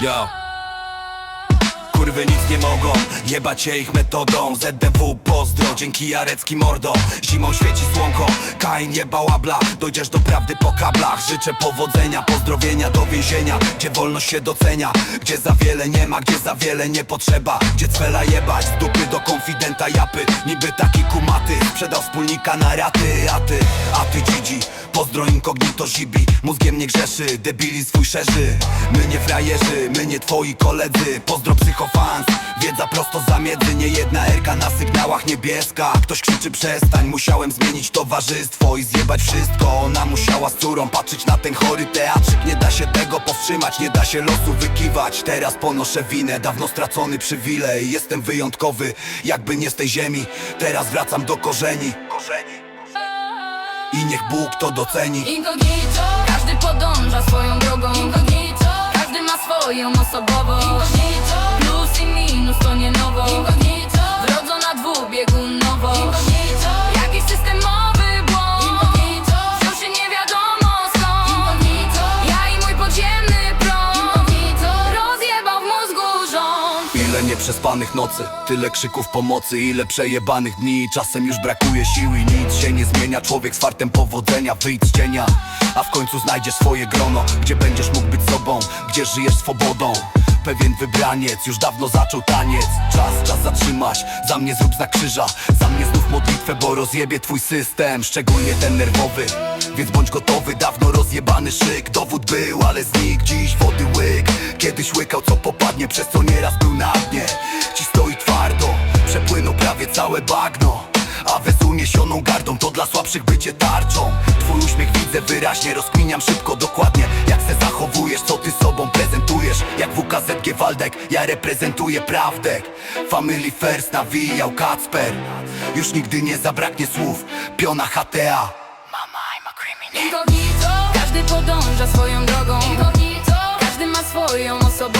Yo. Kurwy nic nie mogą, jebać się ich metodą. ZDW pozdro, dzięki Jarecki mordo. Zimą świeci słonko, Kain jeba łabla. Dojdziesz do prawdy po kablach. Życzę powodzenia, pozdrowienia do więzienia Gdzie wolność się docenia. Gdzie za wiele nie ma, gdzie za wiele nie potrzeba. Gdzie cwela jebać, z dupy do konfidenta japy. Niby taki kumaty, sprzedał wspólnika na raty. A ty, a ty dzidzi, pozdro incognito zibi. Mózgiem nie grzeszy, debili swój szerzy. My nie frajerzy, my nie twoi koledzy. Pozdro psychofans, wiedza prosto z zamiedzy. Nie jedna erka na sygnałach niebieska. Ktoś krzyczy przestań, musiałem zmienić towarzystwo I zjebać wszystko, ona musiała z córą Patrzeć na ten chory teatrzyk. Nie da się tego powstrzymać, nie da się losu wykiwać. Teraz ponoszę winę, dawno stracony przywilej. Jestem wyjątkowy, jakby nie z tej ziemi. Teraz wracam do Korzeni i niech Bóg to doceni. Incognito Każdy podąża swoją drogą. Incognito Każdy ma swoją osobowość Incognito Plus i Ile nieprzespanych nocy, tyle krzyków pomocy Ile przejebanych dni, czasem już brakuje siły Nic się nie zmienia, człowiek z fartem powodzenia Wyjdź z cienia, a w końcu znajdziesz swoje grono Gdzie będziesz mógł być sobą, gdzie żyjesz swobodą. Pewien wybraniec już dawno zaczął taniec. Czas, czas zatrzymać, za mnie zrób znak krzyża. Za mnie znów modlitwę, bo rozjebie twój system Szczególnie ten nerwowy, więc bądź gotowy Dawno rozjebany szyk, dowód był, ale znikł Dziś wody łyk, kiedyś łykał co popadnie Przez co nieraz był na dnie. Ci stoi twardo, przepłynął prawie całe bagno. A wez uniesioną gardą to dla słabszych bycie tarczą. Twój uśmiech widzę wyraźnie, rozkminiam szybko, dokładnie. Jak se zachowujesz, co ty sobą prezentujesz? Jak WKZG Waldek, ja reprezentuję prawdę. Family First nawijał Kacper. Już nigdy nie zabraknie słów, piona HTA Mama, I'm a criminal. Incognito. Każdy podąża swoją drogą. Incognito. Każdy ma swoją osobowość